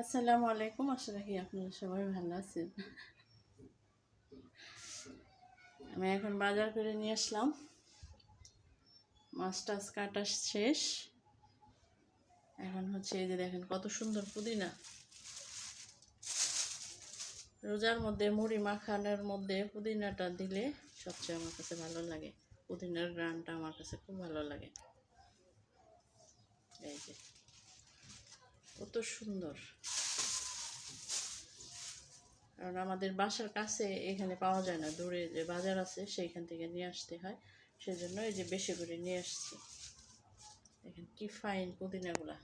আসসালামু আলাইকুম। আশা রাখি আপনারা সবাই ভালো আছেন। আমি এখন বাজার করে নিয়ে আসলাম। মাছ টাছ কাটা শেষ। এখন হচ্ছে এই যে দেখেন কত সুন্দর পুদিনা। রোজার মধ্যে, মুড়ি মাখানোর মধ্যে পুদিনাটা দিলে সবচেয়ে আমার কাছে ভালো লাগে। পুদিনার গ্রানটা আমার কাছে খুব ভালো লাগে। এই যে। কত সুন্দর। কারণ আমাদের বাসার কাছে এখানে পাওয়া যায় না। দূরে যে বাজার আছে, সেইখান থেকে নিয়ে আসতে হয়। সেজন্য এই যে বেশি করে নিয়ে আসছি। দেখেন কি ফাইন পুদিনাগুলা।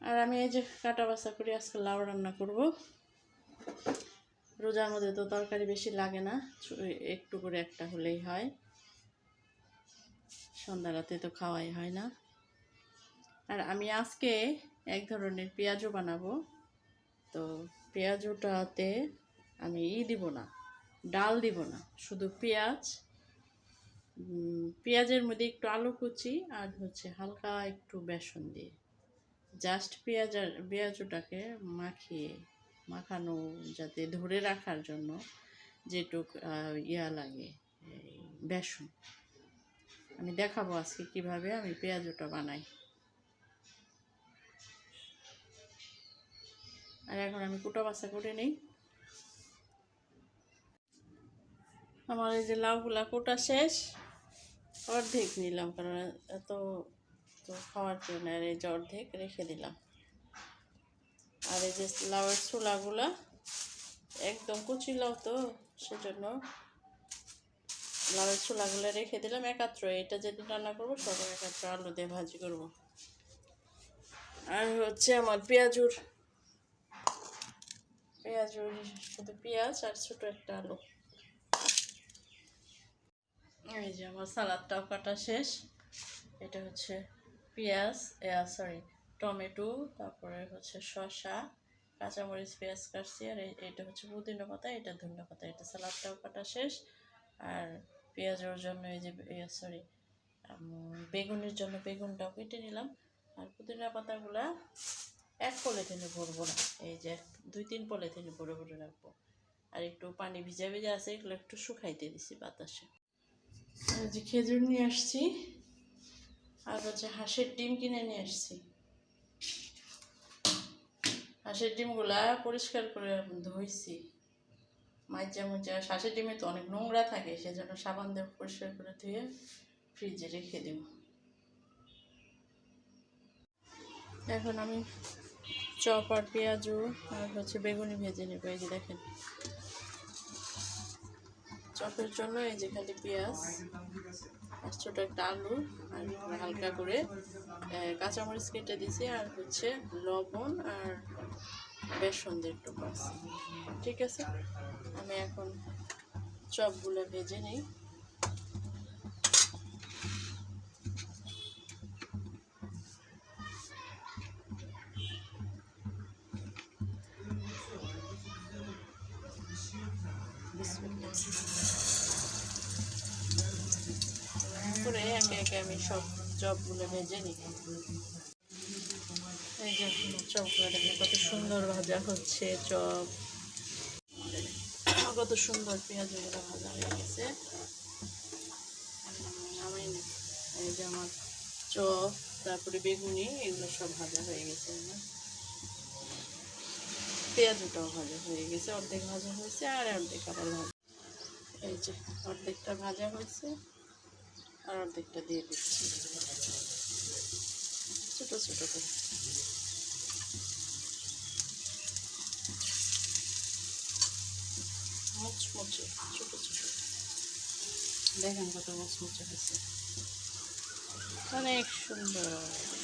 আর আমি এই যে কাটা বাছা করে আজকে লাউ রান্না করব। রোজার মধ্যে তো তরকারি বেশি লাগে না। একটু করে একটা হলেই হয়। সন্ধ্যা রাতে তো খাওয়াই হয় না। আর আমি আজকে এক ধরনের পেঁয়াজও বানাবো। তো পেঁয়াজটাতে আমি ই দিব না, ডাল দিব না, শুধু পেঁয়াজ। পেঁয়াজের মধ্যে একটু আলু কুচি আর হচ্ছে হালকা একটু বেসন দিয়ে। জাস্ট পেঁয়াজ আর পেঁয়াজটাকে মাখিয়ে, মাখানো যাতে ধরে রাখার জন্য যেটুক ইয়া লাগে বেসন। আমি দেখাবো আজকে কীভাবে আমি পেঁয়াজটা বানাই। আর এখন আমি কুটো বাসা করে নিই। আমার এই যে লাউগুলা কোটা শেষ। অর্ধেক নিলাম কারণ এত তো খাওয়ার জন্য আর এই যে অর্ধেক রেখে দিলাম। আর এই যে লাউয়ের ছোলাগুলা একদম কুচি লাউ তো, সেজন্য লাউয়ের ছোলাগুলো রেখে দিলাম একাত্র। এটা যেদিন রান্না করব সব একাত্র আলু দিয়ে ভাজি করব। আর হচ্ছে আমার পেঁয়াজুর পেঁয়াজ শুধু পেঁয়াজ আর ছোটো একটা আলু। এই যে আমার সালাদটাও কাটা শেষ। এটা হচ্ছে পেঁয়াজ সরি টমেটো, তারপরে হচ্ছে শসা, কাঁচামরিচ, পেঁয়াজ কাটছি, আর এটা হচ্ছে পুদিনা পাতা, এটা ধনিয়া পাতা, এটা সালাদটাও কাটা শেষ। আর পেঁয়াজের জন্য এই যে সরি বেগুনের জন্য বেগুনটাও কেটে নিলাম। আর পুদিনা পাতাগুলা এক পলিথিনে ভরবো না, এই যে দুই তিন পলিথিনে ভরে ভরে রাখব। আর একটু পানি ভিজা ভিজা আছে, এগুলো একটু শুকাইতে দিছি বাতাসে। যে খেজুর নিয়ে আসছি, আর হচ্ছে হাঁসের ডিম কিনে নিয়ে আসছি। হাঁসের ডিমগুলা পরিষ্কার করে ধুইছি। মাইজা মুজা হাঁসের ডিমে তো অনেক নোংরা থাকে, সেজন্য সাবান দিয়ে পরিষ্কার করে ধুয়ে ফ্রিজে রেখে দেব। এখন আমি চপ আর পেঁয়াজও আর হচ্ছে বেগুনি ভেজে নেব, এই যে দেখেন। চপের জন্য এই যে খালি পেঁয়াজ আর ছোটো একটা আলু, আর হালকা করে কাঁচামরিচ কেটে দিছি আর হচ্ছে লবণ আর বেসন দিয়ে একটু ঠিক আছে? আমি এখন চপগুলো ভেজে নিই। করে একে একে আমি সব চপগুলো ভেজে নিই। এই যে চপগুলো দেখে কত সুন্দর ভাজা হচ্ছে চপ। কত সুন্দর পেঁয়াজগুলো ভাজা হয়ে গেছে। আমি এই যে আমার চপ, তারপরে বেগুনি, এগুলো সব ভাজা হয়ে গেছে আমার। পেঁয়াজটাও ভাজা হয়ে গেছে, অর্ধেক ভাজা হয়েছে আর অর্ধেক আবার ভাজা। এই যে, অর্ধেকটা ভাজা হয়েছে আর অর্ধেকটা দিয়ে দিচ্ছি। ছোটো ছোটো করে। মুচমুচে দেখেন কত মুচমুচে হয়েছে। অনেক সুন্দর।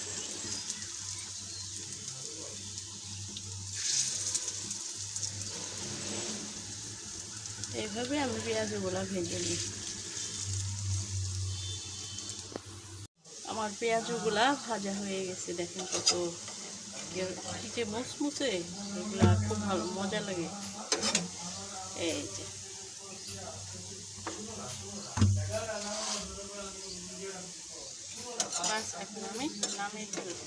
এইভাবে আমি পেঁয়াজগুলো ভেজে নিই। আমার পেঁয়াজগুলা ভাজা হয়ে গেছে, দেখেন কত কি যে মুচমুচে, এগুলা খুব ভালো, মজা লাগে। এই যে। বাস, এখন আমি নামিয়ে ফেলব।